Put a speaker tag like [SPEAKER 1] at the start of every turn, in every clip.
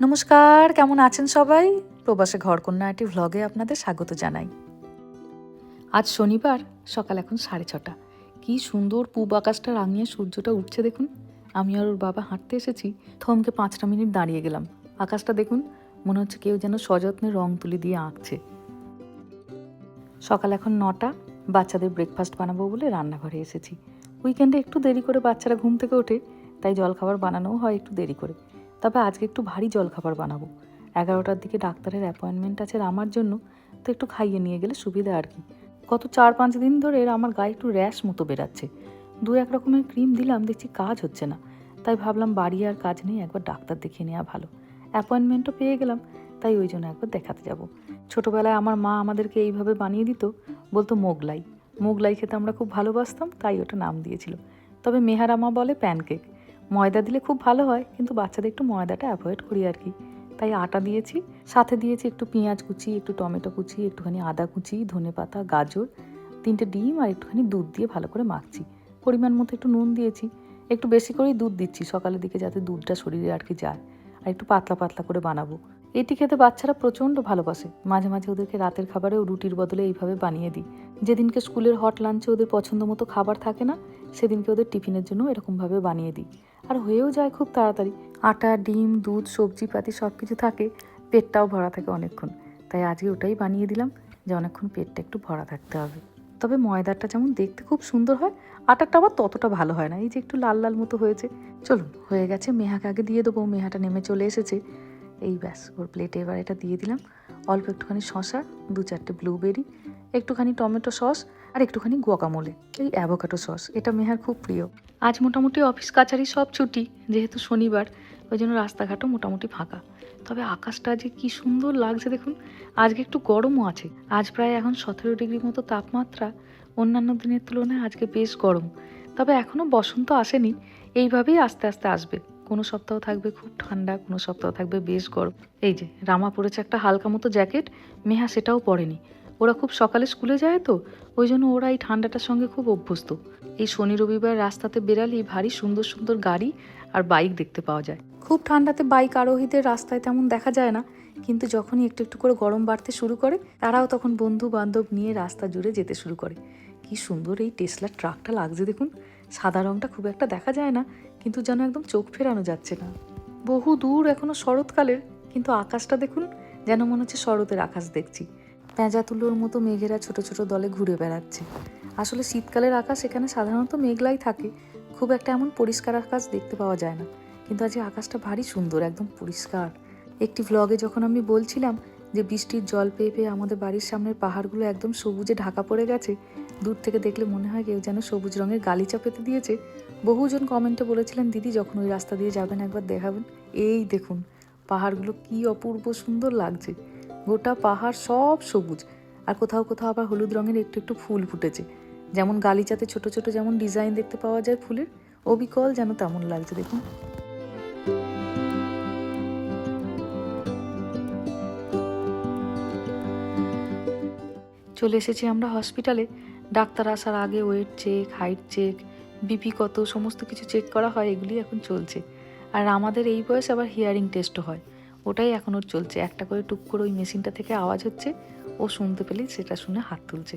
[SPEAKER 1] নমস্কার, কেমন আছেন সবাই? প্রবাসে ঘরকন্যা একটি ভ্লগে আপনাদের স্বাগত জানাই। আজ শনিবার, সকাল এখন সাড়ে ছটা। কি সুন্দর পূব আকাশটা রাঙিয়ে সূর্যটা উঠছে দেখুন। আমি আর ওর বাবা হাঁটতে এসেছি, থমকে পাঁচটা মিনিট দাঁড়িয়ে গেলাম। আকাশটা দেখুন, মনে হচ্ছে কেউ যেন সযত্নে রং তুলি দিয়ে আঁকছে। সকাল এখন নটা, বাচ্চাদের ব্রেকফাস্ট বানাবো বলে রান্নাঘরে এসেছি। উইকেন্ডে একটু দেরি করে বাচ্চারা ঘুম থেকে ওঠে, তাই জলখাবার বানানোও হয় একটু দেরি করে। তবে আজকে একটু ভারী জলখাবার বানাবো। এগারোটার দিকে ডাক্তারের অ্যাপয়েন্টমেন্ট আছে আমার জন্য, তো একটু খাইয়ে নিয়ে গেলে সুবিধা আর কি। গত চার পাঁচ দিন ধরে আমার গায়ে একটু র্যাশ মতো বেরাচ্ছে। দু এক রকমের ক্রিম দিলাম, দেখছি কাজ হচ্ছে না। তাই ভাবলাম বাড়ি আর কাজ নেই, একবার ডাক্তার দেখিয়ে নেওয়া ভালো। অ্যাপয়েন্টমেন্টও পেয়ে গেলাম, তাই ওই জন্য একবার দেখাতে যাব। ছোটোবেলায় আমার মা আমাদেরকে এইভাবে বানিয়ে দিত, বলতো মোগলাই। মোগলাই খেতে আমরা খুব ভালোবাসতাম, তাই ওটা নাম দিয়েছিল। তবে মেহারা মা বলে প্যানকেক ময়দা দিলে খুব ভালো হয়, কিন্তু বাচ্চাদের একটু ময়দাটা অ্যাভয়েড করি আর কি। তাই আটা দিয়েছি, সাথে দিয়েছি একটু পেঁয়াজ কুচি, একটু টমেটো কুচি, একটুখানি আদা কুচি ধনে পাতা গাজর, তিনটে ডিম আর একটুখানি দুধ দিয়ে ভালো করে মাখছি। পরিমাণ মতো একটু নুন দিয়েছি, একটু বেশি করেই দুধ দিচ্ছি সকালের দিকে যাতে দুধটা শরীরে আর কি যায়। আর একটু পাতলা পাতলা করে বানাবো। এটি খেতে বাচ্চারা প্রচণ্ড ভালোবাসে। মাঝে মাঝে ওদেরকে রাতের খাবারেও রুটির বদলে এইভাবে বানিয়ে দিই। যেদিনকে স্কুলের হট লাঞ্চে ওদের পছন্দ মতো খাবার থাকে না, সেদিনকে ওদের টিফিনের জন্য এরকমভাবে বানিয়ে দিই। আর হয়েও যায় খুব তাড়াতাড়ি। আটা, ডিম, দুধ, সবজি, পাতি সব কিছু থাকে, পেটটাও ভরা থাকে অনেকক্ষণ। তাই আজকে ওটাই বানিয়ে দিলাম যে অনেকক্ষণ পেটটা একটু ভরা থাকতে হবে। তবে ময়দাটা যেমন দেখতে খুব সুন্দর হয়, আটারটা আবার ততটা ভালো হয় না। এই যে একটু লাল লাল মতো হয়েছে। চলুন, হয়ে গেছে, মেহাকে আগে দিয়ে দেবো। মেহাটা নেমে চলে এসেছে। এই ব্যাস, ওর প্লেটে এবার এটা দিয়ে দিলাম। অল্প একটুখানি শশা দু চারটে ব্লুবেরি একটুখানি টমেটো সস আর একটুখানি গুয়াকামোলে এই অ্যাভোকাটো সস, এটা মেহার খুব প্রিয়। আজ মোটামুটি অফিস, কাছারি সব ছুটি, যেহেতু শনিবার, ওই জন্য রাস্তাঘাটও মোটামুটি ফাঁকা। তবে আকাশটা আজকে কি সুন্দর লাগছে দেখুন, আজকে একটু গরমও আছে। আজ প্রায় এখন সতেরো ডিগ্রি মতো তাপমাত্রা, অন্যান্য দিনের তুলনায় আজকে বেশ গরম। তবে এখনও বসন্ত আসেনি, এইভাবেই আস্তে আস্তে আসবে। কোনো সপ্তাহ থাকবে খুব ঠান্ডা, কোনো সপ্তাহ থাকবে বেশ গরম। এই যে, রামা পরেছে একটা হালকা মতো জ্যাকেট, মেহা সেটাও পরেনি। ওরা খুব সকালে স্কুলে যায় তো, ওই জন্য ওরা এই ঠান্ডাটার সঙ্গে খুব অভ্যস্ত। এই শনি রবিবার রাস্তাতে বেরালেই ভারী সুন্দর সুন্দর গাড়ি আর বাইক দেখতে পাওয়া যায়। খুব ঠান্ডাতে বাইক আরোহীদের রাস্তায় তেমন দেখা যায় না, কিন্তু যখনই একটু একটু করে গরম বাড়তে শুরু করে, তারাও তখন বন্ধু বান্ধব নিয়ে রাস্তা জুড়ে যেতে শুরু করে। কি সুন্দর এই টেসলার ট্রাকটা লাগছে দেখুন। সাদা রংটা খুব একটা দেখা যায় না, কিন্তু যেন একদম চোখ ফেরানো যাচ্ছে না। বহু দূর এখনও শরৎকালের, কিন্তু আকাশটা দেখুন, যেন মনে হচ্ছে শরতের আকাশ দেখছি। পেঁজা তুলোর মতো মেঘেরা ছোট ছোট দলে ঘুরে বেড়াচ্ছে। আসলে শীতকালের আকাশ এখানে সাধারণত মেঘলাই থাকে। খুব একটা এমন পরিষ্কার আকাশ দেখতে পাওয়া যায় না। কিন্তু আজকে আকাশটা ভারী সুন্দর, একদম পরিষ্কার। একটি ভ্লগে যখন আমি বলছিলাম যে বৃষ্টির জল পেয়ে পেয়ে আমাদের বাড়ির সামনের পাহাড়গুলো একদম সবুজে ঢাকা পড়ে গেছে, দূর থেকে দেখলে মনে হয় কেউ যেন সবুজ রঙের গালিচা পেতে দিয়েছে। বহুজন কমেন্টে বলেছিলেন, দিদি, যখন ওই রাস্তা দিয়ে যাবেন একবার দেখাবেন। এই দেখুন, পাহাড়গুলো কি অপূর্ব সুন্দর লাগছে। গোটা পাহাড় সব সবুজ, আর কোথাও কোথাও আবার হলুদ রঙের একটু একটু ফুল ফুটেছে। যেমন গালিচাতে ছোট ছোট যেমন ডিজাইন দেখতে পাওয়া যায় ফুলের, অবিকল যেন তেমন লাগছে, দেখুন। চলে এসেছি আমরা হসপিটালে। ডাক্তার আসার আগে weight check, height check, BP কত, সমস্ত কিছু চেক করা হয়, এগুলি এখন চলছে। আর আমাদের এই বয়স আবার হিয়ারিং টেস্টও হয়, ওটাই এখন ওর চলছে। একটা করে টুক করে ওই মেশিনটা থেকে আওয়াজ হচ্ছে, ও শুনতে পেলেই সেটা শুনে হাত তুলছে।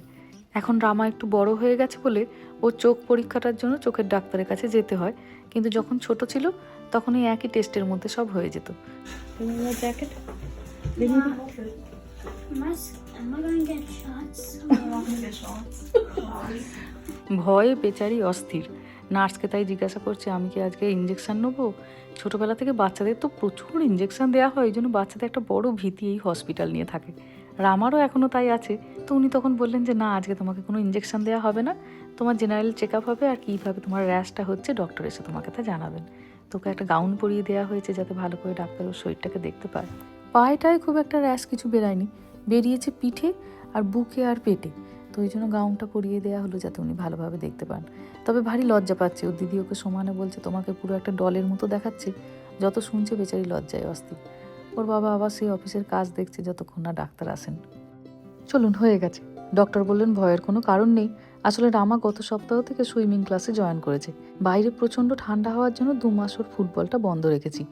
[SPEAKER 1] এখন রামা একটু বড় হয়ে গেছে বলে ও চোখ পরীক্ষাটার জন্য চোখের ডাক্তারের কাছে যেতে হয়। কিন্তু যখন ছোট ছিল তখন এই একই টেস্টের মধ্যে সব হয়ে যেত? ভয়ে বেচারি অস্থির। নার্সকে তাই জিজ্ঞাসা করছে, আমি কি আজকে ইঞ্জেকশন নেব? ছোটোবেলা থেকে বাচ্চাদের তো প্রচুর ইঞ্জেকশন দেওয়া হয়, এই জন্য বাচ্চাদের একটা বড় ভীতি এই হসপিটাল নিয়ে থাকে। রামারও এখনও তাই আছে। তো উনি তখন বললেন যে, না, আজকে তোমাকে কোনো ইঞ্জেকশন দেওয়া হবে না। তোমার জেনারেল চেক আপ হবে আর কীভাবে তোমার র্যাশটা হচ্ছে ডক্টর এসে তোমাকে তা জানাবেন। তোকে একটা গাউন পরিয়ে দেওয়া হয়েছে যাতে ভালো করে ডাক্তার ওর শরীরটাকে দেখতে পায়। পায়েটায় খুব একটা র্যাশ কিছু বেরায়নি। বেরিয়েছে পিঠে আর বুকে আর পেটে। তো ওই জন্য গাউনটা পরিয়ে দেওয়া হলো যাতে উনি ভালোভাবে দেখতে পান। তবে ভারী লজ্জা পাচ্ছে। ওর দিদি ওকে সমানে বলছে, তোমাকে পুরো একটা ডলের মতো দেখাচ্ছে। যত শুনছে বেচারি লজ্জায় অস্থির। ওর বাবা আবার সেই অফিসের কাজ দেখছে, যতক্ষণ না ডাক্তার আসেন। চলুন, হয়ে গেছে। ডক্টর বললেন, ভয়ের কোনো কারণ নেই। আসলে রামা গত সপ্তাহ থেকে সুইমিং ক্লাসে জয়েন করেছে। বাইরে প্রচণ্ড ঠান্ডা হওয়ার জন্য দু মাস ওর ফুটবলটা বন্ধ রেখেছি।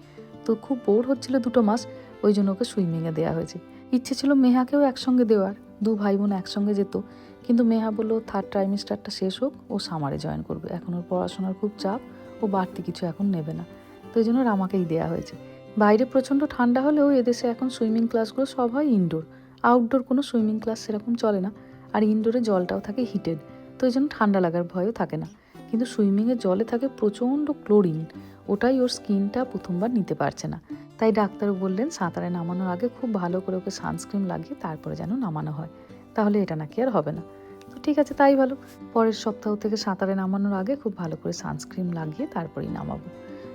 [SPEAKER 1] তো খুব বোর হচ্ছিল দুটো মাস, ওই জন্য ওকে সুইমিংয়ে দেওয়া হয়েছে। ইচ্ছে ছিল মেহাকেও একসঙ্গে দেওয়ার। দু ভাই বোন একসঙ্গে যেত। কিন্তু মেহা বলল থার্ড ট্রাইমিস্টারটা শেষ হোক, ও সামারে জয়েন করবে। এখন ওর পড়াশোনার খুব চাপ, ও বাড়তি কিছু এখন নেবে না। তো এই জন্য রামাকেই দেওয়া হয়েছে। বাইরে প্রচণ্ড ঠান্ডা হলেও এদেশে এখন সুইমিং ক্লাসগুলো সব হয় ইনডোর। আউটডোর কোনো সুইমিং ক্লাস সেরকম চলে না। আর ইনডোরে জলটাও থাকে হিটেড তো এই জন্য ঠান্ডা লাগার ভয়ও থাকে না। কিন্তু সুইমিংয়ের জলে থাকে প্রচণ্ড ক্লোরিন ওটাই ওর স্কিনটা প্রথমবার নিতে পারছে না। তাই ডাক্তার বললেন, সাঁতারে নামানোর আগে খুব ভালো করে ওকে সানস্ক্রিন লাগিয়ে তারপরে যেন নামানো হয়। তাহলে এটা নাকি আর হবে না। তো ঠিক আছে, তাই ভালো। পরের সপ্তাহ থেকে সাঁতারে নামানোর আগে খুব ভালো করে সানস্ক্রিন লাগিয়ে তারপরেই নামাবো।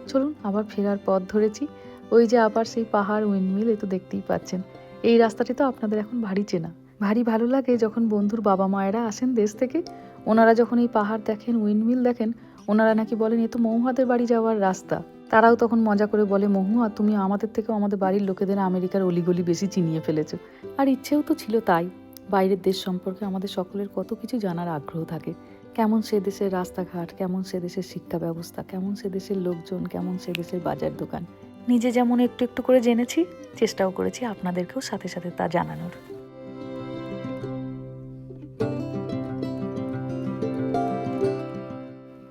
[SPEAKER 1] চলুন, আবার ফেরার পথ ধরেছি। ওই যে আবার সেই পাহাড় উইন্ডমিল এ তো দেখতেই পাচ্ছেন। এই রাস্তাটি তো আপনাদের এখন ভারী চেনা। ভারী ভালো লাগে যখন বন্ধুর বাবা মায়েরা আসেন দেশ থেকে। ওনারা যখন এই পাহাড় দেখেন, উইন্ডমিল দেখেন, ওনারা নাকি বলেন, এ তো মহুয়াদের বাড়ি যাওয়ার রাস্তা। তারাও তখন মজা করে বলে, মহুয়া, তুমি আমাদের থেকেও আমাদের বাড়ির লোকেদের আমেরিকার অলিগলি বেশি চিনিয়ে ফেলেছো। আর ইচ্ছেও তো ছিল তাই। বাইরের দেশ সম্পর্কে আমাদের সকলের কত কিছু জানার আগ্রহ থাকে। কেমন সে দেশের রাস্তাঘাট, কেমন সে দেশের শিক্ষা ব্যবস্থা, কেমন সে দেশের লোকজন, কেমন সে দেশের বাজার দোকান। নিজে যেমন একটু একটু করে জেনেছি, চেষ্টাও করেছি আপনাদেরকেও সাথে সাথে তা জানানোর।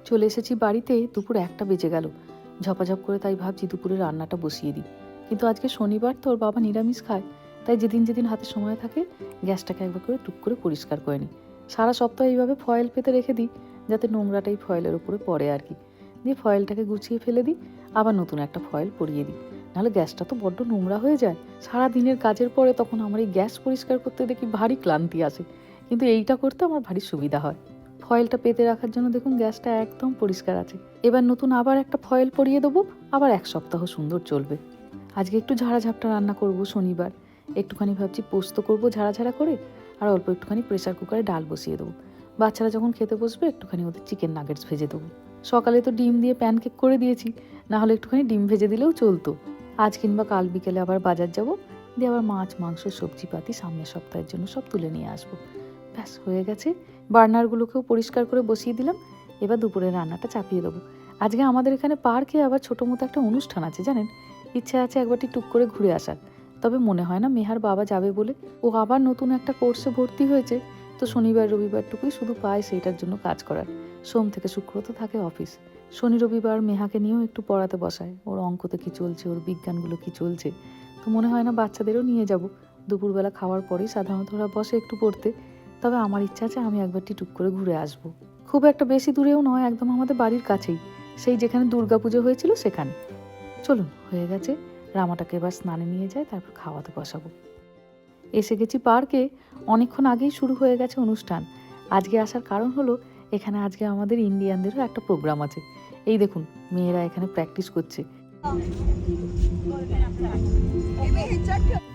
[SPEAKER 1] চলে এসেছি বাড়িতে, দুপুর একটা বেজে গেল। ঝপাঝপ করে তাই ভাবছি দুপুরে রান্নাটা বসিয়ে দিই। কিন্তু আজকে শনিবার তো ওর বাবা নিরামিষ খায়, তাই যেদিন যেদিন হাতে সময় থাকে, গ্যাসটাকে একবার করে টুক করে পরিষ্কার করে নিই। সারা সপ্তাহ এইভাবে ফয়েল পেতে রেখে দিই, যাতে নোংরাটাই ফয়েলের উপরে পড়ে আর কি। দিয়ে ফয়েলটাকে গুছিয়ে ফেলে দিই, আবার নতুন একটা ফয়েল পরিয়ে দিই। নাহলে গ্যাসটা তো বড্ড নোংরা হয়ে যায়। সারা দিনের কাজের পরে তখন আমার এই গ্যাস পরিষ্কার করতে দেখি ভারী ক্লান্তি আসে। কিন্তু এইটা করতে আমার ভারী সুবিধা হয়। ফয়েলটা পেতে রাখার জন্য দেখুন গ্যাসটা একদম পরিষ্কার আছে। এবার নতুন আবার একটা ফয়েল পরিয়ে দেবো, আবার এক সপ্তাহ সুন্দর চলবে। আজকে একটু ঝাড়া ঝাপটা রান্না করব শনিবার। একটুখানি ভাবছি পোস্ত করব ঝাড়া ঝাড়া করে, আর অল্প একটুখানি প্রেসার কুকারে ডাল বসিয়ে দেবো। বাচ্চারা যখন খেতে বসবে, একটুখানি ওদের চিকেন নাগেটস ভেজে দেবো। সকালে তো ডিম দিয়ে প্যানকেক করে দিয়েছি না হলে একটুখানি ডিম ভেজে দিলেও চলতো। আজ কিংবা কাল বিকেলে আবার বাজার যাব, দিয়ে আবার মাছ, মাংস, সবজিপাতি সামনের সপ্তাহের জন্য সব তুলে নিয়ে আসব। ব্যাস, হয়ে গেছে। বার্নারগুলোকেও পরিষ্কার করে বসিয়ে দিলাম। এবার দুপুরে রান্নাটা চাপিয়ে দেবো। আজকে আমাদের এখানে পার্কে আবার ছোটো মতো একটা অনুষ্ঠান আছে, জানেন? ইচ্ছা আছে একবারটি টুক করে ঘুরে আসার। তবে মনে হয় না মেহার বাবা যাবে বলে। ও আবার নতুন একটা কোর্সে ভর্তি হয়েছে। তো শনিবার, রবিবারটুকুই শুধু পায় সেইটার জন্য কাজ করার। সোম থেকে শুক্র তো থাকে অফিস। শনি, রবিবার মেহাকে নিয়েও একটু পড়াতে বসায়। ওর অঙ্কতে কি চলছে, ওর বিজ্ঞানগুলো কি চলছে? তো মনে হয় না বাচ্চাদেরও নিয়ে যাব। দুপুরবেলা খাওয়ার পরেই সাধারণত ওরা বসে একটু পড়তে। তবে আমার ইচ্ছা আছে আমি একবারটি টুক করে ঘুরে আসব। খুব একটা বেশি দূরেও নয়, একদম আমাদের বাড়ির কাছেই। সেই যেখানে দুর্গাপুজো হয়েছিল সেখানে। চলুন, হয়ে গেছে। রামাটাকে এবার স্নানে নিয়ে যায়, তারপর খাওয়াতে বসাবো। এসে গেছি পার্কে। অনেকক্ষণ আগেই শুরু হয়ে গেছে অনুষ্ঠান। আজকে আসার কারণ হলো এখানে আজকে আমাদের ইন্ডিয়ানদেরও একটা প্রোগ্রাম আছে। এই দেখুন, মেয়েরা এখানে প্র্যাকটিস করছে।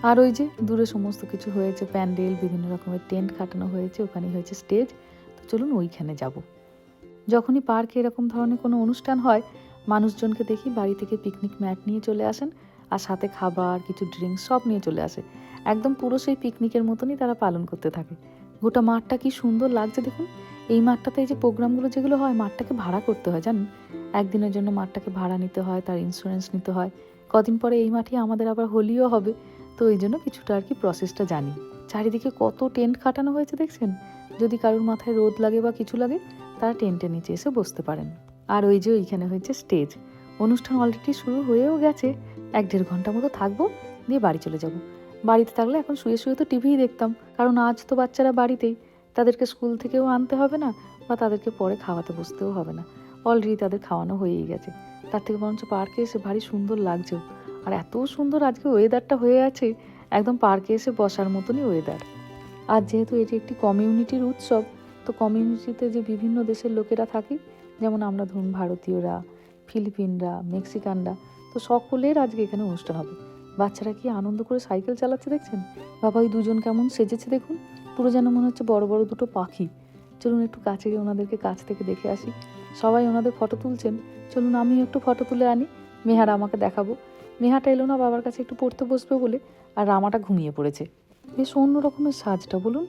[SPEAKER 1] আর ওই যে দূরে সমস্ত কিছু হয়েছে, প্যান্ডেল, বিভিন্ন রকমের টেন্ট খাটানো হয়েছে ওখানে হয়েছে স্টেজ তো চলুন ওইখানে যাব। যখনই পার্কে এরকম ধরনের কোনো অনুষ্ঠান হয়, মানুষজনকে দেখি বাড়ি থেকে পিকনিক ম্যাট নিয়ে চলে আসেন, আর সাথে খাবার, কিছু ড্রিঙ্কস সব নিয়ে চলে আসে। একদম পুরো সেই পিকনিকের মতনই তারা পালন করতে থাকে। গোটা মাঠটা কি সুন্দর লাগছে দেখুন। এই মাঠটাতে এই যে প্রোগ্রামগুলো যেগুলো হয়, মাঠটাকে ভাড়া করতে হয়, জানেন? একদিনের জন্য মাঠটাকে ভাড়া নিতে হয়, তার ইন্স্যুরেন্স নিতে হয়। কদিন পরে এই মাঠে আমাদের আবার হোলিও হবে, তো এই জন্য কিছুটা আর কি প্রসেসটা জানি। চারিদিকে কত টেন্ট খাটানো হয়েছে দেখছেন? যদি কারোর মাথায় রোদ লাগে বা কিছু লাগে, তারা টেন্টের নিচে এসে বসতে পারেন। আর ওই যে ওইখানে হয়েছে স্টেজ অনুষ্ঠান অলরেডি শুরু হয়েও গেছে। এক দেড় ঘণ্টা মতো থাকব, দিয়ে বাড়ি চলে যাব। বাড়িতে থাকলে এখন শুয়ে শুয়ে তো টিভিই দেখতাম, কারণ আজ তো বাচ্চারা বাড়িতেই। তাদেরকে স্কুল থেকেও আনতে হবে না বা তাদেরকে পরে খাওয়াতে বসতেও হবে না। অলরেডি তাদের খাওয়ানো হয়েই গেছে। তার থেকে বরঞ্চ পার্কে এসে ভারী সুন্দর লাগছেও আর এত সুন্দর আজকে ওয়েদারটা হয়ে আছে, একদম পার্কে এসে বসার মতনই ওয়েদার আর যেহেতু এটি একটি কমিউনিটির উৎসব, তো কমিউনিটিতে যে বিভিন্ন দেশের লোকেরা থাকে, যেমন আমরা ধরুন ভারতীয়রা, ফিলিপিনরা, মেক্সিকানরা, তো সকলের আজকে এখানে অনুষ্ঠান হবে। বাচ্চারা কি আনন্দ করে সাইকেল চালাচ্ছে দেখছেন? বাবা ওই দুজন কেমন সেজেছে দেখুন। পুরো যেন মনে হচ্ছে বড় বড় দুটো পাখি। চলুন একটু কাছে গিয়ে ওনাদেরকে কাছ থেকে দেখে আসি। সবাই ওনাদের ফটো তুলছেন। চলুন আমিও একটু ফটো তুলে আনি। মেহার আমাকে দেখাবো। মেহাটা এলো না বাবার কাছে একটু পড়তে বসবে বলে, আর রামাটা ঘুমিয়ে পড়েছে। বেশ অন্য রকমের সাজটা, বলুন।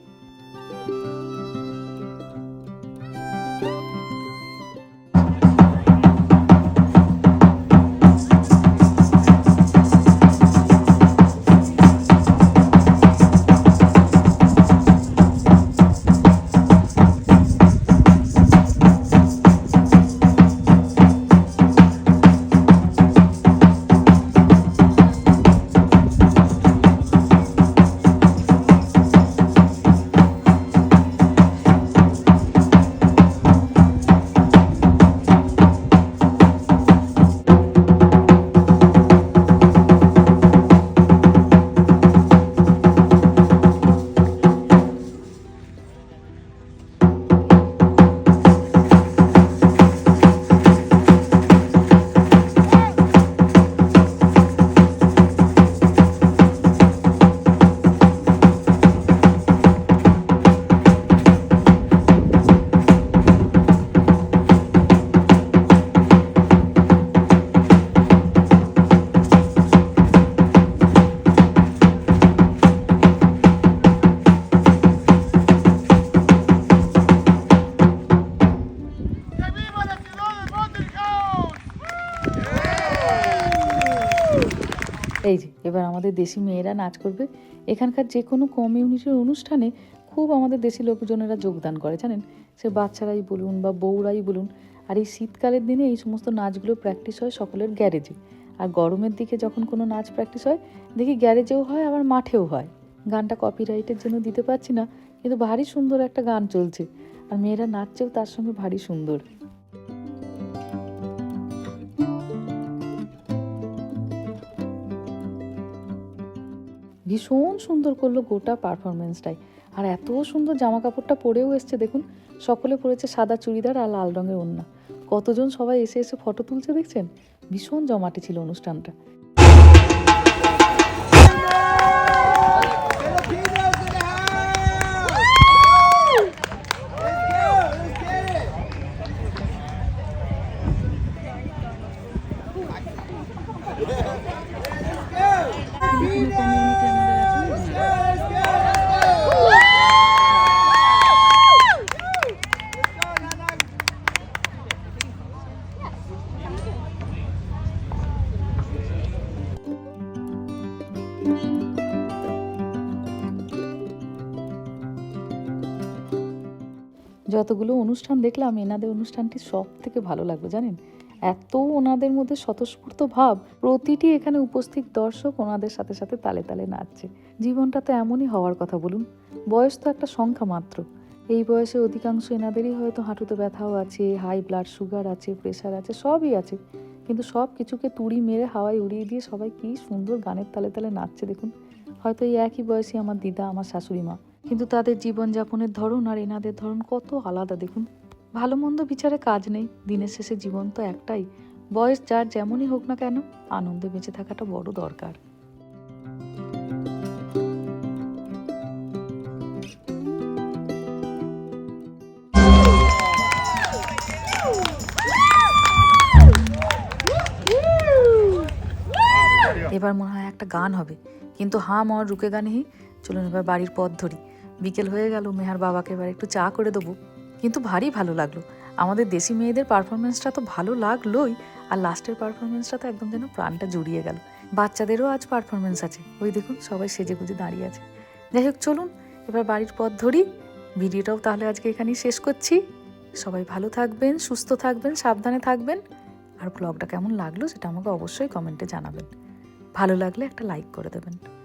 [SPEAKER 1] এবার আমাদের দেশি মেয়েরা নাচ করবে। এখানকার যে কোনো কমিউনিটির অনুষ্ঠানে খুব আমাদের দেশি লোকজনেরা যোগদান করে, জানেন? সে বাচ্চারাই বলুন বা বউরাই বলুন। আর এই শীতকালের দিনে এই সমস্ত নাচগুলো প্র্যাকটিস হয় সকলের গ্যারেজে আর গরমের দিকে যখন কোনো নাচ প্র্যাকটিস হয়, দেখি গ্যারেজেও হয়, আবার মাঠেও হয়। গানটা কপিরাইটের জন্য দিতে পারছি না, কিন্তু ভারী সুন্দর একটা গান চলছে। আর মেয়েরা নাচছেও তার সঙ্গে ভারী সুন্দর। ভীষণ সুন্দর করল গোটা পারফরমেন্সটাই আর এত সুন্দর জামা কাপড়টা পরেও এসছে, দেখুন, সকলে পরেছে সাদা চুড়িদার আর লাল রঙের ওড়না। কতজন সবাই এসে এসে ফটো তুলছে, দেখছেন? ভীষণ জমাটে ছিল অনুষ্ঠানটা। যতগুলো অনুষ্ঠান দেখলাম, এনাদের অনুষ্ঠানটি সব থেকে ভালো লাগল, জানেন? এত ওনাদের মধ্যে স্বতঃস্ফূর্ত ভাব। প্রতিটি এখানে উপস্থিত দর্শক ওনাদের সাথে সাথে তালে তালে নাচছে। জীবনটা তো এমনই হওয়ার কথা, বলুন। বয়স তো একটা সংখ্যা মাত্র। এই বয়সে অধিকাংশ এনাদেরই হয়তো হাঁটুতে ব্যথাও আছে হাই ব্লাড সুগার আছে প্রেশার আছে, সবই আছে। কিন্তু সব কিছুকে তুড়ি মেরে হাওয়ায় উড়িয়ে দিয়ে সবাই কি সুন্দর গানের তালে তালে নাচছে, দেখুন। হয়তো এই একই বয়সী আমার দিদা, আমার শাশুড়ি মা। কিন্তু তাদের জীবনযাপনের ধরন আর এনাদের ধরন কত আলাদা দেখুন। ভালো মন্দ বিচারে কাজ নেই। দিনের শেষে জীবন তো একটাই। বয়স যার যেমনই হোক না কেন, আনন্দে বেঁচে থাকাটা বড় দরকার। এবার মনে হয় একটা গান হবে। কিন্তু হাঁ মর রুকে গানে হি, চলুন এবার বাড়ির পথ ধরি। বিকেল হয়ে গেল, মেহার বাবাকে এবার একটু চা করে দেবো। কিন্তু ভারী ভালো লাগল। আমাদের দেশি মেয়েদের পারফরমেন্সটা তো ভালো লাগলোই, আর লাস্টের পারফরমেন্সটা তো একদম যেন প্রাণটা জুড়িয়ে গেল। বাচ্চাদেরও আজ পারফরমেন্স আছে। ওই দেখুন, সবাই সেজে গুজে দাঁড়িয়ে আছে। যাই হোক, চলুন, এবার বাড়ির পথ ধরি। ভিডিওটাও তাহলে আজকে এখানেই শেষ করছি। সবাই ভালো থাকবেন, সুস্থ থাকবেন, সাবধানে থাকবেন। আর ব্লগটা কেমন লাগল সেটা আমাকে অবশ্যই কমেন্টে জানাবেন। ভালো লাগলে একটা লাইক করে দেবেন।